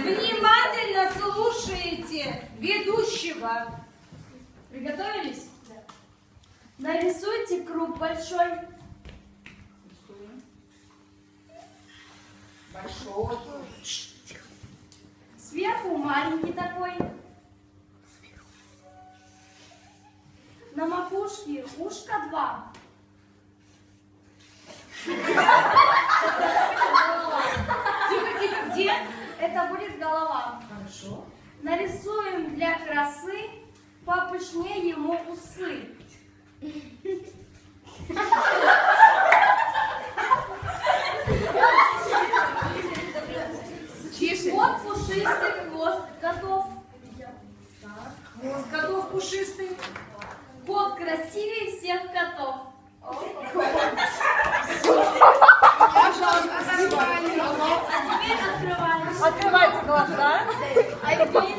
Внимательно слушаете ведущего. Приготовились? Нарисуйте круг большой. Большой. Сверху маленький такой. На макушке ушко два. Это будет голова. Хорошо. Нарисуем для красы попышнее ему усы. Тише. Вот пушистый хвост готов. Хвост котов пушистый. Кот красивее всех котов. Пожалуйста, А теперь